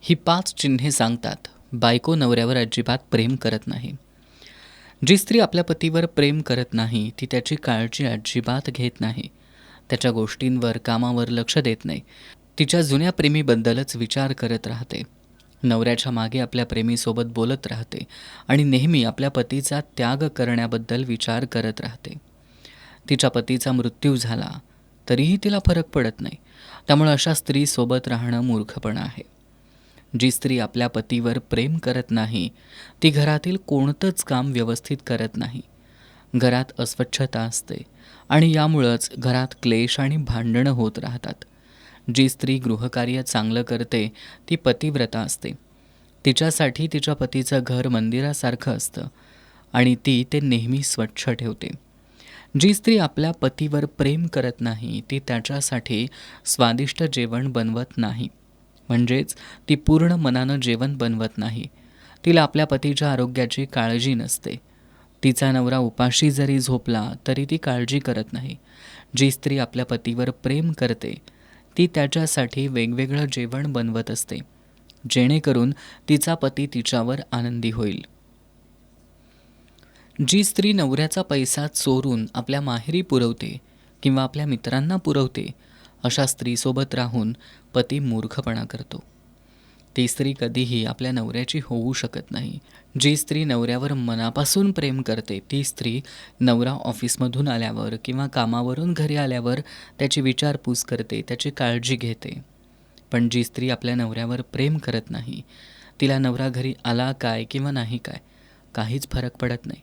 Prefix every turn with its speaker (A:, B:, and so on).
A: ही पाच चिन्हे सांगतात. बायको नवऱ्यावर अजिबात प्रेम करत नाही. जी स्त्री आपल्या पतीवर प्रेम करत नाही ती त्याची काळजी अजिबात घेत नाही. त्याच्या गोष्टींवर कामावर लक्ष देत नाही. तिच्या जुन्या प्रेमीबद्दलच विचार करत राहते. नवऱ्याच्या मागे आपल्या प्रेमीसोबत बोलत राहते आणि नेहमी आपल्या पतीचा त्याग करण्याबद्दल विचार करत राहते. तिच्या पतीचा मृत्यू झाला तरीही तिला फरक पडत नाही. त्यामुळे अशा स्त्रीसोबत राहणं मूर्खपणा आहे. जी स्त्री आपल्या पतीवर प्रेम करत नाही ती घरातील कोणतंच काम व्यवस्थित करत नाही. घरात अस्वच्छता असते आणि यामुळंच घरात क्लेश आणि भांडणं होत राहतात. जी स्त्री गृहकार्य चांगलं करते ती पतिव्रता असते. तिच्यासाठी तिच्या पतीचं घर मंदिरासारखं असतं आणि ती ते नेहमी स्वच्छ ठेवते. जी स्त्री आपल्या पतीवर प्रेम करत नाही ती त्याच्यासाठी स्वादिष्ट जेवण बनवत नाही. म्हणजेच ती पूर्ण मनानं जेवण बनवत नाही. तिला आपल्या पतीच्या आरोग्याची काळजी नसते. तिचा नवरा उपाशी जरी झोपला तरी ती काळजी करत नाही. जी स्त्री आपल्या पतीवर प्रेम करते ती त्याच्यासाठी वेगवेगळं जेवण बनवत असते. जेणेकरून तिचा पती तिच्यावर आनंदी होईल. जी स्त्री नवऱ्याचा पैसा चोरून आपल्या माहेरी पुरवते किंवा आपल्या मित्रांना पुरवते अशा स्त्रीसोबत राहून पती मूर्खपणा करतो. ती स्त्री कधीही आपल्या नवऱ्याची होऊ शकत नाही. जी स्त्री नवऱ्यावर मनापासून प्रेम करते ती स्त्री नवरा ऑफिसमधून आल्यावर किंवा कामावरून घरी आल्यावर त्याची विचारपूस करते त्याची काळजी घेते. पण जी स्त्री आपल्या नवऱ्यावर प्रेम करत नाही तिला नवरा घरी आला काय किंवा नाही काय काहीच फरक पडत नाही.